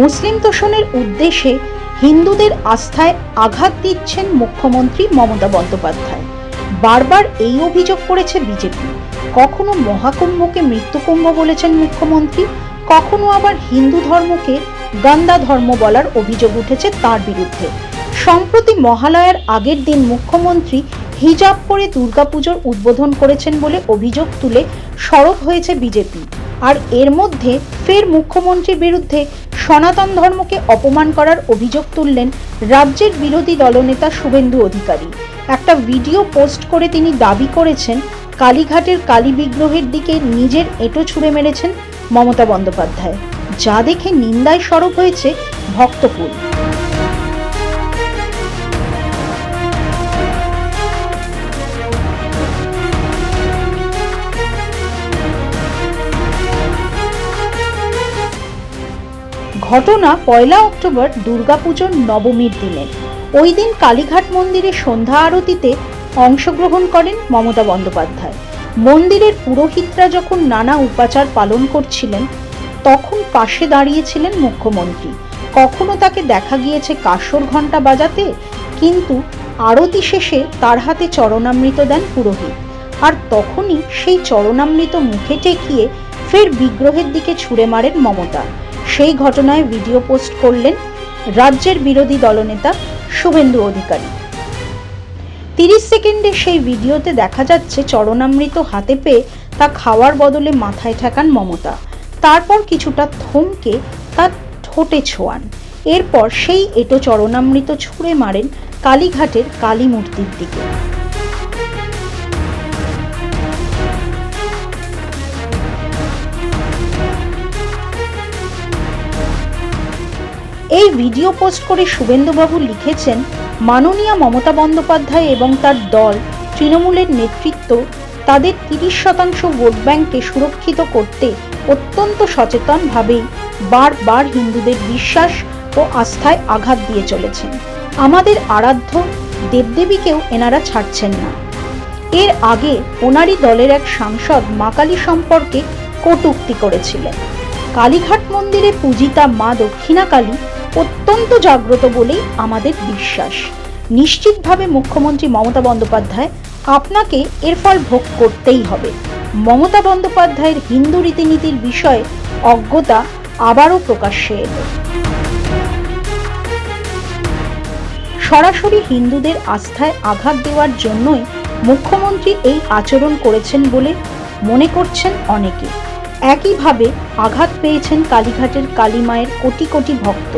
মুসলিম তোষণের উদ্দেশ্যে হিন্দুদের আস্থায় আঘাত দিচ্ছেন মুখ্যমন্ত্রী মমতা বন্দ্যোপাধ্যায়। বারবার এই অভিযোগ করেছে বিজেপি। কখনো মহাকুম্ভকে মৃত্যুকুম্ভ বলেছেন মুখ্যমন্ত্রী, কখনো আবার হিন্দু ধর্মকে গান্দা ধর্ম বলার অভিযোগ উঠেছে তার বিরুদ্ধে। সম্প্রতি মহালয়ার আগের দিন মুখ্যমন্ত্রী হিজাব পরে দুর্গাপুজোর উদ্বোধন করেছেন বলে অভিযোগ তুলে সরব হয়েছে বিজেপি। আর এর মধ্যে ফের মুখ্যমন্ত্রীর বিরুদ্ধে সনাতন ধর্মকে অপমান করার অভিযোগ তুললেন রাজ্যের বিরোধী দলনেতা শুভেন্দু অধিকারী। একটা ভিডিও পোস্ট করে তিনি দাবি করেছেন, কালীঘাটের কালী বিগ্রহের দিকে নিজের এঁটো ছুঁড়ে মেরেছেন মমতা বন্দ্যোপাধ্যায়। যা দেখে নিন্দায় সরব হয়েছে ভক্তকুল ঘটনা পয়লা অক্টোবর দুর্গাপুজোর নবমীর দিনে। ওই দিন কালীঘাট মন্দিরে সন্ধ্যা আরতিতে অংশগ্রহণ করেন মমতা বন্দ্যোপাধ্যায়। মন্দিরের পুরোহিতরা যখন নানা উপাচার পালন করছিলেন, তখন পাশে দাঁড়িয়েছিলেন মুখ্যমন্ত্রী। কখনো তাকে দেখা গিয়েছে কাসর ঘণ্টা বাজাতে, কিন্তু আরতি শেষে তার হাতে চরণামৃত দেন পুরোহিত। আর তখনই সেই চরণামৃত মুখে টেকিয়ে ফের বিগ্রহের দিকে ছুঁড়ে মারেন মমতা। সেই ঘটনায় ভিডিও পোস্ট করলেন রাজ্যের বিরোধী দলনেতা শুভেন্দু অধিকারী। তিরিশ সেকেন্ডের সেই ভিডিওতে দেখা যাচ্ছে চরণামৃত হাতে পেয়ে তা খাওয়ার বদলে মাথায় ঠেকান মমতা। তারপর কিছুটা থমকে তার ঠোঁটে ছোঁয়ান। এরপর সেই এটো চরণামৃত ছুঁড়ে মারেন কালীঘাটের কালী মূর্তির দিকে। এই ভিডিও পোস্ট করে শুভেন্দুবাবু লিখেছেন, মাননীয় মমতা বন্দ্যোপাধ্যায় এবং তার দল তৃণমূলের নেতৃত্ব তাদের তিরিশ শতাংশ ভোট ব্যাংককে সুরক্ষিত করতে অত্যন্ত সচেতনভাবেই বারবার হিন্দুদের বিশ্বাস ও আস্থায় আঘাত দিয়ে চলেছেন। আমাদের আরাধ্য দেবদেবীকেও এনারা ছাড়ছেন না। এর আগে ওনারই দলের এক সাংসদ মা কালী সম্পর্কে কটুক্তি করেছিলেন। কালীঘাট মন্দিরে পূজিতা মা দক্ষিণাকালী অত্যন্ত জাগ্রত বলেই আমাদের বিশ্বাস। নিশ্চিতভাবে মুখ্যমন্ত্রী মমতা বন্দ্যোপাধ্যায় আপনাকে এর ফল ভোগ করতেই হবে। মমতা বন্দ্যোপাধ্যায়ের হিন্দু রীতিনীতির বিষয়ে অজ্ঞতা আবারও প্রকাশ্যে এলো। সরাসরি হিন্দুদের আস্থায় আঘাত দেওয়ার জন্যই মুখ্যমন্ত্রী এই আচরণ করেছেন বলে মনে করছেন অনেকে। একইভাবে আঘাত পেয়েছেন কালীঘাটের কালী মায়ের কোটি কোটি ভক্ত।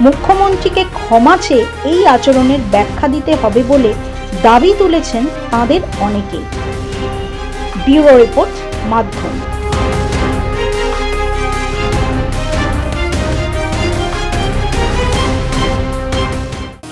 মুখ্যমন্ত্রীকে ক্ষমা চেয়ে এই আচরণের ব্যাখ্যা দিতে হবে বলে দাবি তুলেছেন তাঁদের অনেকেই। ব্যুরো রিপোর্ট, মাধ্যম।